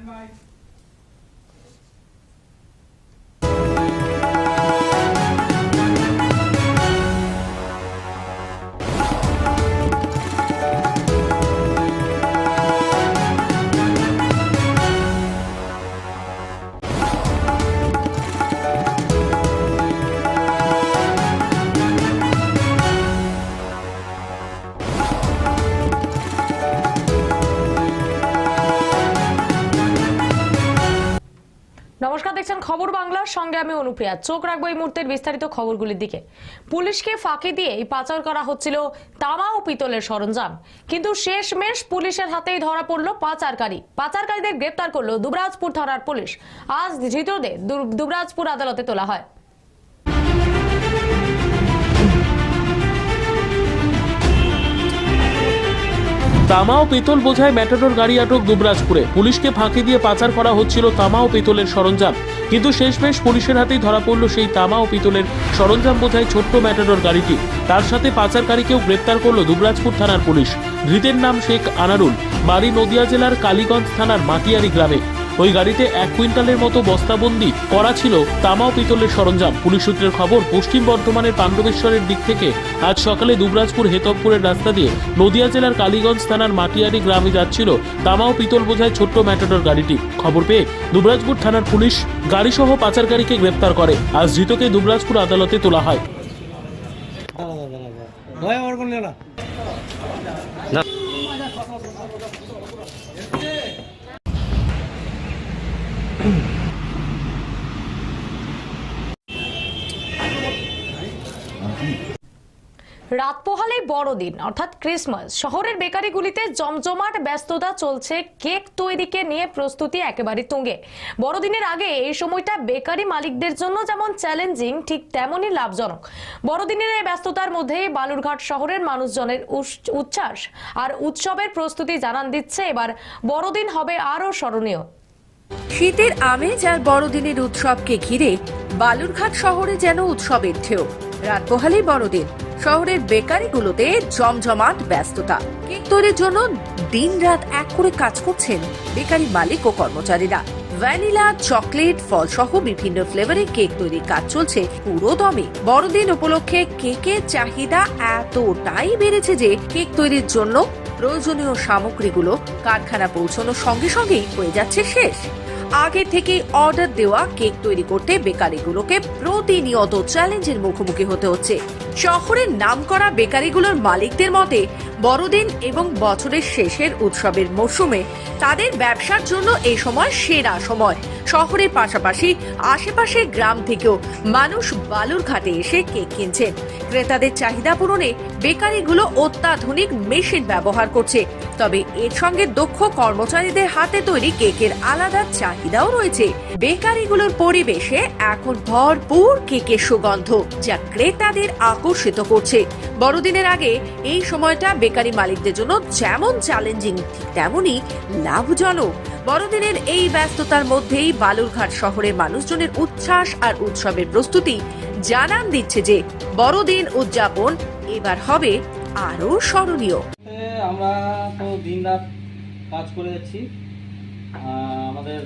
and by. খবর বাংলার সঙ্গে আমি অনুপ্রিয়া। চোখ রাখব এই মুহূর্তের বিস্তারিত খবরগুলির দিকে। পুলিশকে ফাঁকি দিয়ে পাচার করা হচ্ছিল তামা ও পিতলের সরঞ্জাম। কিন্তু শেষমেশ পুলিশের হাতেই ধরা পড়ল পাচারকারী। পাচারকারীদের গ্রেপ্তার করল দুবরাজপুর থানার পুলিশ। আজ ধৃতদের দুবরাজপুর আদালতে তোলা হয়। তামা ও পেতল বোঝায় ম্যাটাডোর গাড়ি আটক দুবরাজপুরে। পুলিশকে ফাঁকি দিয়ে পাচার করা হচ্ছিল তামা ও পেতলের সরঞ্জাম। কিন্তু শেষমেশ পুলিশের হাতেই ধরা পড়ল সেই তামা ও পিতলের সরঞ্জাম বোঝায় ছোট্ট ম্যাটাডোর গাড়িটি। তার সাথে পাচারকারীকেও গ্রেপ্তার করল দুবরাজপুর থানার পুলিশ। ধৃতের নাম শেখ আনারুল। বাড়ি নদিয়া জেলার কালীগঞ্জ থানার মাটিয়ারি গ্রামে। ওই গাড়িতে এক কুইন্টালের মতো বস্তাবন্দি করা ছিল তামা পিতলের সরঞ্জাম। পুলিশ সূত্রের খবর, পশ্চিম বর্ধমানের পাণ্ডবেশ্বরের দিক থেকে আজ সকালে দুবরাজপুর হেতবপুরের রাস্তা দিয়ে নদিয়া জেলার কালীগঞ্জ থানার মাটিয়ারি গ্রামে যাচ্ছিল তামা পিতল বোঝায় ছোট্ট ম্যাটাডোর গাড়িটি। খবর পেয়ে দুবরাজপুর থানার পুলিশ গাড়িসহ পাচারকারীকে গ্রেপ্তার করে। আজ ধৃতকে দুবরাজপুর আদালতে তোলা হয়। কোনো না। রাত পোহালে বড়দিন, অর্থাৎ ক্রিসমাস। শহরের বেকারিগুলিতে জমজমাট ব্যস্ততা চলছে, কেক তৈরিকে নিয়ে প্রস্তুতি একেবারে তুঙ্গে। বড়দিনের আগে এই সময়টা বেকারি মালিকদের জন্য যেমন চ্যালেঞ্জিং, ঠিক তেমনই লাভজনক। বড়দিনের এই ব্যস্ততার মধ্যে বালুরঘাট শহরের মানুষজনের উচ্ছ্বাস আর উৎসবের প্রস্তুতি জানান দিচ্ছে। এবার বড়দিন হবে আরও স্মরণীয়। শীতের আমেজ আর বড়দিনের উৎসবকে ঘিরে বালুরঘাট শহরে যেন উৎসবের ঢেউ। রাত পোহালেই বড়দিন, শহরের বেকারিগুলোতে জমজমাট ব্যস্ততা। কেক তৈরির জন্য দিনরাত এক করে কাজ করছেন বেকারি মালিক ও কর্মচারীরা। ভ্যানিলা, চকলেট ফল সহ বিভিন্ন ফ্লেভারে কেক তৈরির কাজ চলছে পুরো দমে। বড়দিন উপলক্ষে কেকের চাহিদা এতটাই বেড়েছে যে কেক তৈরির জন্য প্রয়োজনীয় সামগ্রীগুলো কারখানা পৌঁছানোর সঙ্গে সঙ্গেই হয়ে যাচ্ছে শেষ। আগে থেকে অর্ডার দেওয়া কেক তৈরি করতে বেকারিগুলোকে প্রতিনিয়ত চ্যালেঞ্জের মুখোমুখি হতে হচ্ছে। শহরের নামকরা বেকারিগুলোর মালিকদের মতে, বড়দিন এবং বছরের শেষের উৎসবের মরশুমে তাদের ব্যবসার জন্য এই সময় সেরা সময়। শহরের পাশাপাশি আশেপাশের গ্রাম থেকেও মানুষ বালুরঘাটে এসে কেক কিনছেন ক্রেতাদের চাহিদা পূরণে বেকারিগুলো অত্যাধুনিক মেশিন ব্যবহার করছে। তবে এর সঙ্গে দক্ষ কর্মচারীদের হাতে তৈরি কেকের আলাদা চাহিদাও রয়েছে। বেকারিগুলোর পরিবেশে এখন ভরপুর কেকের সুগন্ধ, যা ক্রেতাদের আকর্ষিত করছে। বড়দিনের আগে এই সময়টা বেকারি মালিকদের জন্য যেমন চ্যালেঞ্জিং ঠিক তেমনই লাভজনক। বড়দিনের এই ব্যস্ততার মধ্যেই বালুরঘাট শহরের মানুষজনের উচ্ছ্বাস আর উৎসবের প্রস্তুতি জানান দিচ্ছে যে বড়দিন উদযাপন এবার হবে আরও স্মরণীয়। আমরা তো দিন রাত কাজ করে যাচ্ছি। আমাদের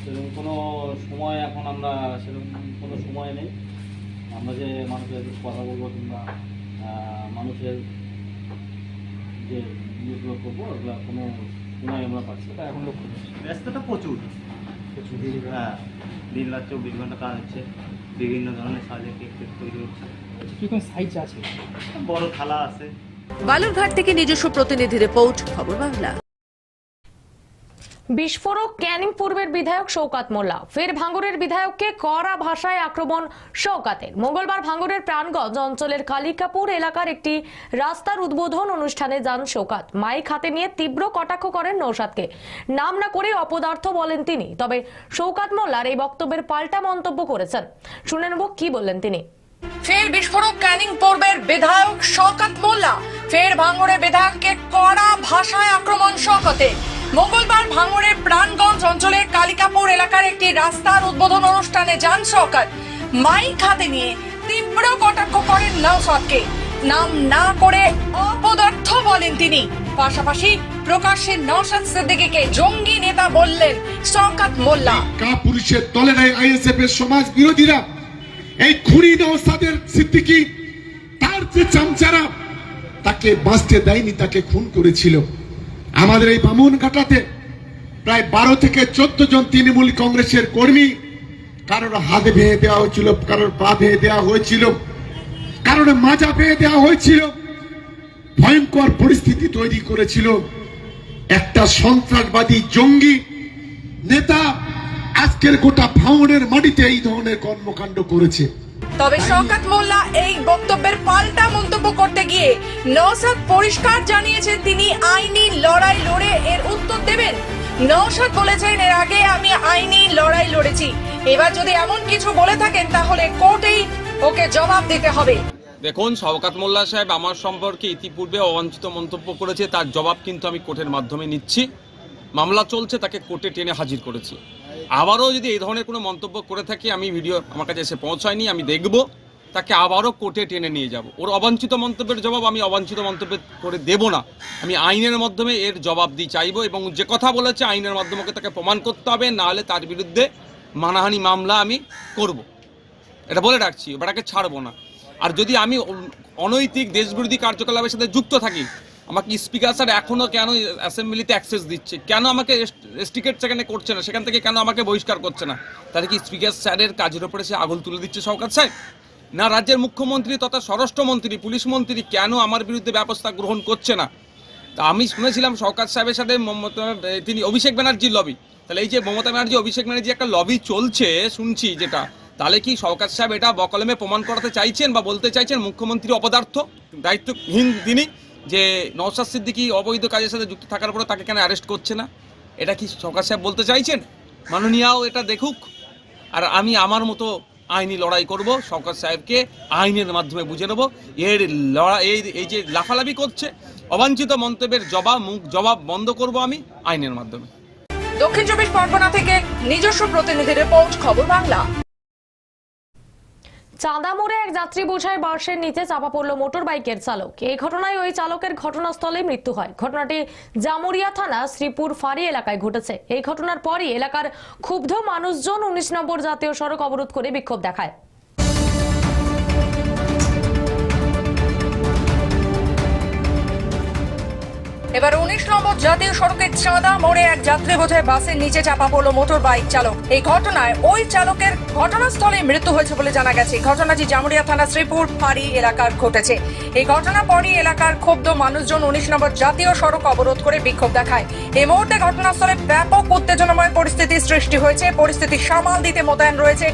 সেরকম কোনো সময় এখন আমরা সেরকম কোনো সময় নেই। আমরা যে মানুষের কথা বলব কিংবা মানুষের যে ইয়েগুলো করব ওগুলো কোনো সময় আমরা পাচ্ছি তা এখন লক্ষ্য করছি। ব্যস্ততা প্রচুর। হ্যাঁ দিন রাত চব্বিশ ঘণ্টা কাজ হচ্ছে বিভিন্ন ধরনের সাজে কেক টেক তৈরি হচ্ছে। কীরকম সাইজ আছে? বড় থালা আছে। বালুরঘাট থেকে নিজস্ব প্রতিনিধি রিপোর্ট খবর বাংলা। বিস্ফোরক ক্যানিং পূর্বের বিধায়ক শওকাত মোল্লা, ফের ভাঙ্গরের বিধায়ককে কড়া ভাষায় আক্রমণ শওকাতের মঙ্গলবার ভাঙ্গরের প্রাণগঞ্জ অঞ্চলের কালিকাপুর এলাকার একটি রাস্তার উদ্বোধন অনুষ্ঠানে যান শওকাত মাইক হাতে নিয়ে তীব্র কটাক্ষ করেন নৌসাদকে। নাম না করে অপদার্থ বলেন তিনি, তবে শওকাত মোল্লার এই বক্তব্যের পাল্টা মন্তব্য করেছেন। শুনে নেব কি বললেন তিনি। ফের বিস্ফোরক ক্যানিং পূর্বের বিধায়ক শওকাত মোল্লা, ফের ভাঙড়ের বিধায়ককে কড়া ভাষায় আক্রমণ শওকতে মঙ্গলবার ভাঙড়ের প্রাণগঞ্জ অঞ্চলের কালিকাপুর এলাকার একটি রাস্তার উদ্বোধন অনুষ্ঠানে যান শওকত মাইক হাতে নিয়ে তীব্র কটাক্ষ করেন নওশাদকে। নাম না করে অপদার্থ বলেন তিনি। পাশাপাশি প্রকাশ্যে নওশাদ সিদ্দিকীকে জঙ্গি নেতা বললেন শওকাত মোল্লা। কা পুলিশের তলেরায় আইএসএফ এর সমাজ বিরোধীরা। এই খুনি নওসাদের সিদ্দিকি, তার যে চামচারা, তাকে বাঁচতে দেয়নি, তাকে খুন করেছিল। আমাদের এই বামুন ঘাটাতে প্রায় বারো থেকে চোদ্দ জন তৃণমূল কংগ্রেসের কর্মী কারোর হাত ভেঙে দেওয়া হয়েছিল, কারোর পা ভেঙে দেওয়া হয়েছিল, কারোর মাজা ভেঙে দেওয়া হয়েছিল, ভয়ঙ্কর পরিস্থিতি তৈরি করেছিল। একটা সন্ত্রাসবাদী জঙ্গি নেতা আজকের গোটা ভাঙনের মাটিতে এই ধরনের কর্মকাণ্ড করেছে। তবে শওকাত মোল্লা এই বক্তব্যের পাল্টা মন্তব্য করতে গিয়ে নওশাদ পরিষ্কার জানিয়েছেন তিনি আইনি লড়াই লড়ে এর উত্তর দেবেন। নওশাদ বলেছেন, এর আগে আমি আইনি লড়াই লড়েছি। এবার যদি এমন কিছু বলে থাকেন, তাহলে কোর্টেই ওকে জবাব দিতে হবে। দেখুন, শওকাত মোল্লা সাহেব আমার সম্পর্কে ইতিপূর্বে অবাঞ্ছিত মন্তব্য করেছে। তার জবাব কিন্তু আমি কোর্টের মাধ্যমে নিচ্ছি। মামলা চলছে, তাকে কোর্টে টেনে হাজির করেছি। আবারও যদি এই ধরনের কোনো মন্তব্য করে থাকি, আমি ভিডিও আমার কাছে এসে পৌঁছায়নি, আমি দেখব, তাকে আবারও কোর্টে টেনে নিয়ে যাব। ওর অবাঞ্ছিত মন্তব্যের জবাব আমি অবাঞ্ছিত মন্তব্য করে দেব না। আমি আইনের মাধ্যমে এর জবাব দিয়ে চাইব এবং যে কথা বলেছে আইনের মাধ্যমে তাকে প্রমাণ করতে হবে নাহলে তার বিরুদ্ধে মানাহানি মামলা আমি করব। এটা বলে রাখছি ওটাকে ছাড়বো না। আর যদি আমি অনৈতিক দেশবিরোধী কার্যকলাপের সাথে যুক্ত থাকি আমাকে স্পিকার স্যার এখনও কেন অ্যাসেম্বলিতে অ্যাক্সেস দিচ্ছে? কেন আমাকে রেস্টিকেট সেখানে করছে না? সেখান থেকে কেন আমাকে বহিষ্কার করছে না? তাহলে কি স্পিকার স্যারের কাজের ওপরে সে আগুন তুলে দিচ্ছে সরকার সাহেব? না রাজ্যের মুখ্যমন্ত্রী তথা স্বরাষ্ট্রমন্ত্রী, পুলিশ মন্ত্রী কেন আমার বিরুদ্ধে ব্যবস্থা গ্রহণ করছে না? তা আমি শুনেছিলাম সরকার সাহেবের সাথে তিনি অভিষেক ব্যানার্জির লবি তাহলে এই যে মমতা ব্যানার্জি, অভিষেক ব্যানার্জি একটা লবি চলছে, শুনছি যেটা। তাহলে কি সরকার সাহেব এটা বকলমে প্রমাণ করাতে চাইছেন বা বলতে চাইছেন মুখ্যমন্ত্রী অপদার্থ? দায়িত্বহীন তিনি। যে নওশাদ সিদ্দিকি অবৈধ কাজের সাথে যুক্ত থাকার পরে তাকে কেন অ্যারেস্ট করছে না? এটা কি সরকার সাহেব বলতে চাইছেন? মাননীয়াও এটা দেখুক। আর আমি আমার মতো আইনি লড়াই করব, সরকার সাহেবকে আইনের মাধ্যমে বুঝে নেব। এর লড়াই এই যে লাফালাফি করছে, অবাঞ্ছিত মন্তব্যের জবাব, মুখ, জবাব বন্ধ করব আমি আইনের মাধ্যমে। দক্ষিণ চব্বিশ পরগনা থেকে নিজস্ব প্রতিনিধি রিপোর্ট, খবর বাংলা। চাঁদা মোড়ে এক যাত্রী বোঝাই বাসের নিচে চাপা পড়ল মোটর বাইকের চালক। এই ঘটনায় ওই চালকের ঘটনাস্থলে মৃত্যু হয়। ঘটনাটি জামুরিয়া থানা শ্রীপুর ফাঁড়ি এলাকায় ঘটেছে। এই ঘটনার পরই এলাকার ক্ষুব্ধ মানুষজন উনিশ নম্বর জাতীয় সড়ক অবরোধ করে বিক্ষোভ দেখায়। এবার উনিশ নম্বর জাতীয় সড়কের চাঁদা মোড়ে এক যাত্রী বোঝায় বাসের নিচে চাপা পড়ল মোটর বাইক চালক। এই ঘটনায় ওই চালকের ঘটনাস্থলে মৃত্যু হয়েছে বলে জানা গেছে। ঘটনাটি জামুরিয়া থানা শ্রীপুর ফাঁড়ি এলাকার ঘটেছে। এই ঘটনা পরই এলাকার ক্ষুব্ধ মানুষজন উনিশ নম্বর জাতীয় সড়ক অবরোধ করে বিক্ষোভ দেখায়। এই মুহূর্তে ঘটনাস্থলে ব্যাপক উত্তেজনাময় পরিস্থিতি সৃষ্টি হয়েছে। পরিস্থিতি সামাল দিতে মোতায়েন রয়েছে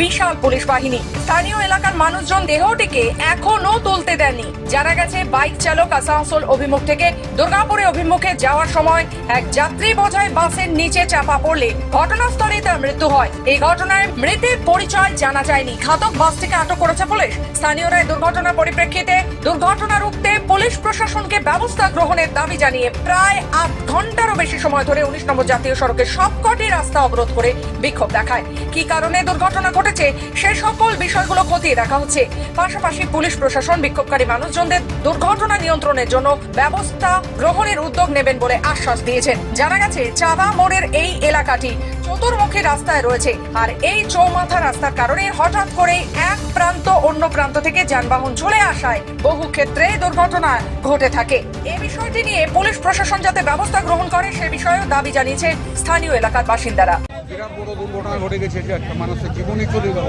বিশাল পুলিশ বাহিনী। স্থানীয় এলাকার মানুষজন দেহটিকে এখনও তুলতে দেননি। জানা গেছে, বাইক চালক আসানসোল অভিমুখ থেকে দুর্গাপুরে অভিমুখে যাওয়ার সময় এক যাত্রী বোঝাই বাসের নিচে চাপা পড়লে ঘটনাস্থলে তার মৃত্যু হয়। এই ঘটনায় মৃতের পরিচয় জানা যায়নি। ঘাতক বাসটিকে আটক করেছে পুলিশ। স্থানীয়রা দুর্ঘটনার পরিপ্রেক্ষিতে দুর্ঘটনা রুখতে পুলিশ প্রশাসনকে ব্যবস্থা গ্রহণের দাবি জানিয়ে প্রায় আট ঘন্টারও বেশি সময় ধরে উনিশ নম্বর জাতীয় সড়কের সবকটি রাস্তা অবরোধ করে বিক্ষোভ দেখায়। কি কারণে দুর্ঘটনা ঘটেছে, সে সকল বিষয়গুলো খতিয়ে দেখা হচ্ছে। পাশাপাশি পুলিশ প্রশাসন বিক্ষোভকারী মানুষজনদের দুর্ঘটনা নিয়ন্ত্রণের জন্য ব্যবস্থা গ্রহণের উদ্যোগ নেবেন বলে আশ্বাস দিয়েছেন। জানা গেছে, চাঁদা মোড়ের এই এলাকাটি চতুর্মুখী রাস্তায় রয়েছে, আর এই চৌমাথা রাস্তার কারণে হঠাৎ করে এক প্রান্ত অন্য প্রান্ত থেকে যানবাহন চলে আসায় বহু ক্ষেত্রে দুর্ঘটনা ঘটে থাকে। এ বিষয়টি নিয়ে পুলিশ প্রশাসন যাতে ব্যবস্থা গ্রহণ করে, সে বিষয়েও দাবি জানিয়েছে স্থানীয় এলাকার বাসিন্দারা। বিরাট বড় দুর্ঘটনা ঘটে গেছে, যে একটা মানুষের জীবনই চলে গেল।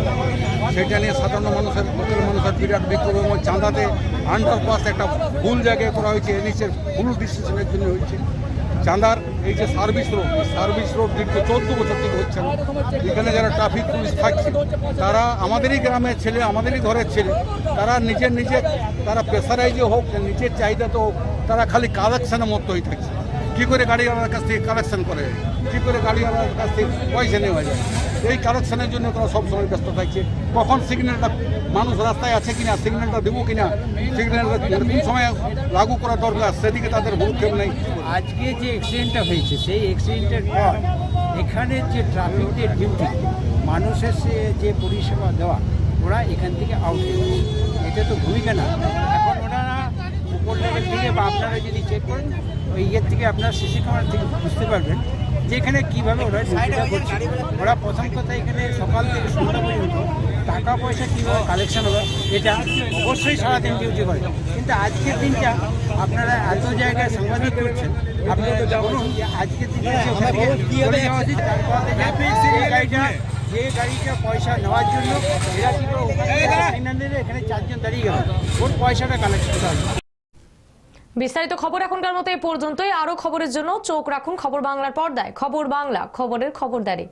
সেটা নিয়ে সাধারণ মানুষের লোকের মানুষের বিরাট বিক্ষোভ এবং চাঁদাতে আন্ডারপাস একটা ভুল জায়গায় করা হয়েছে এনএসের ভুল ডিসিশনের জন্য হয়েছে। চাঁদার এই যে সার্ভিস রোড সার্ভিস রোড দীর্ঘ চোদ্দ বছর থেকে হচ্ছে না। এখানে যারা ট্রাফিক পুলিশ থাকছে, তারা আমাদেরই গ্রামের ছেলে, আমাদেরই ঘরের ছেলে, তারা নিজের নিজে তারা প্রেসারাইজে হোক, নিজের চাহিদাতে হোক, তারা খালি কালেকশনের মতো হয়ে থাকছে। কী করে গাড়িওয়ালার কাছ থেকে কালেকশন করে? কী করে গাড়িওয়ালার কাছ থেকে পয়সা নেওয়া যায়? এই কালেকশনের জন্য তারা সবসময় ব্যস্ত থাকছে। কখন সিগন্যালটা মানুষ রাস্তায় আছে কিনা সিগন্যালটা দেবো কিনা সিগন্যালটা কোন সময় লাগু করা দরকার, সেদিকে তাদের ভূক্ষেপ নেই। আজকে যে অ্যাক্সিডেন্টটা হয়েছে, সেই অ্যাক্সিডেন্টের পর এখানে যে ট্রাফিকের ডিউটি মানুষের সে যে পরিষেবা দেওয়া, ওরা এখান থেকে আউট এটা তো ভূমিকা না। এখন ওনারা উপর লেভেল থেকে বা আপনারা যদি চেক করেন ওই ইয়ের থেকে আপনার সিসি ক্যামেরা থেকে বুঝতে পারবেন যে এখানে কীভাবে ওরা ডিউটিটা করছে। ওরা প্রথম কথা এখানে সকাল থেকে সন্ধ্যা পর্যন্ত টাকা পয়সা কীভাবে কালেকশন হবে এটা অবশ্যই সারাদিন ডিউটি করে। কিন্তু আজকের দিনটা আপনারা এত জায়গায় সাংবাদিক করছেন আপনারা বলুন যে আজকের দিনটা যে যাওয়া উচিত, তারপর থেকে এই গাড়িটা যে গাড়িটা পয়সা নেওয়ার জন্য এরা কি করে এখানে চারজন দাঁড়িয়ে গেল। ওর পয়সাটা করতে হবে। বিস্তারিত খবর এখনকার মতো এ পর্যন্তই। আরও খবরের জন্য চোখ রাখুন খবর বাংলার পর্দায়। খবর বাংলা, খবরের খবরদারি।